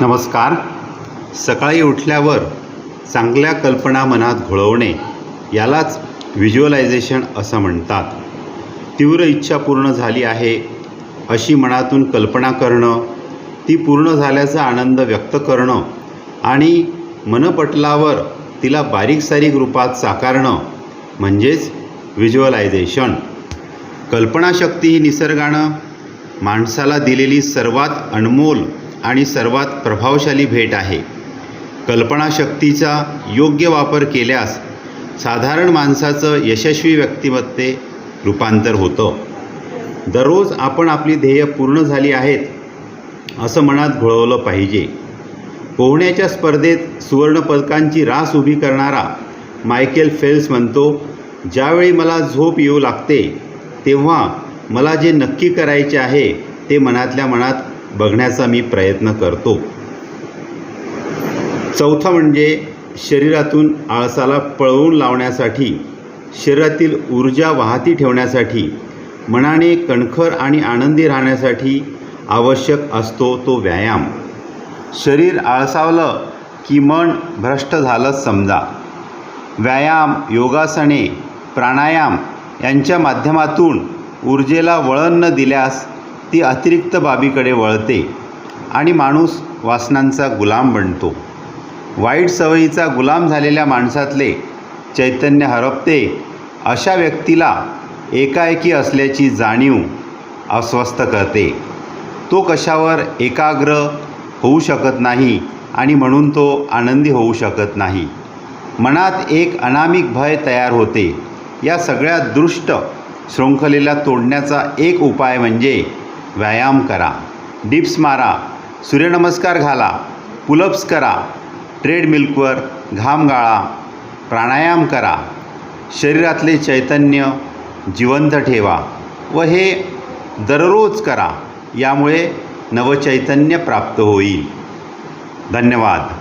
नमस्कार. सकाळी उठल्यावर चांगल्या कल्पना मनात घोळवणे यालाच व्हिज्युअलायझेशन असं म्हणतात. तीव्र इच्छा पूर्ण झाली आहे अशी मनातून कल्पना करणं ती पूर्ण झाल्याचा आनंद व्यक्त करणं आणि मनपटलावर तिला बारीक सारीक रूपात साकारणं म्हणजेच व्हिज्युअलायझेशन. कल्पनाशक्ती ही निसर्गानं माणसाला दिलेली सर्वात अनमोल आणि सर्वात प्रभावशाली भेट आहे. कल्पनाशक्तीचा योग्य वापर केल्यास साधारण माणसाचं यशस्वी व्यक्तिमत्ते रूपांतर होतं. दररोज आपण आपली ध्येय पूर्ण झाली आहेत असं मनात घोळवलं पाहिजे. पोहण्याच्या स्पर्धेत सुवर्णपदकांची रास उभी करणारा मायकेल फेल्स म्हणतो ज्यावेळी मला झोप येऊ लागते तेव्हा मला जे नक्की करायचे आहे ते मनातल्या मनात बघण्याचा मी प्रयत्न करतो. चौथं म्हणजे शरीरातून आळसाला पळवून लावण्यासाठी शरीरातील ऊर्जा वाहती ठेवण्यासाठी मनाने कणखर आणि आनंदी राहण्यासाठी आवश्यक असतो तो व्यायाम. शरीर आळसावलं की मन भ्रष्ट झालंच समजा. व्यायाम योगासने प्राणायाम यांच्या माध्यमातून ऊर्जेला वळण न दिल्यास ती अतिरिक्त बाबीकडे वळते आणि माणूस वासनांचा गुलाम बनतो. वाईट सवयीचा गुलाम झालेल्या माणसातले चैतन्य हरपते अशा व्यक्तीला एकाएकी असल्याची जाणीव अस्वस्थ करते. तो कशावर एकाग्र होऊ शकत नाही आणि म्हणून तो आनंदी होऊ शकत नाही. मनात एक अनामिक भय तयार होते. या सगळ्या दृष्ट शृंखलेला तोडण्याचा एक उपाय म्हणजे व्यायाम करा. डिप्स मारा. सूर्यनमस्कार घाला. पुलप्स करा. ट्रेडमिल्कवर घाम गाळा. प्राणायाम करा. शरीरातले चैतन्य जिवंत ठेवा व हे दररोज करा. यामुळे नवचैतन्य प्राप्त होईल. धन्यवाद.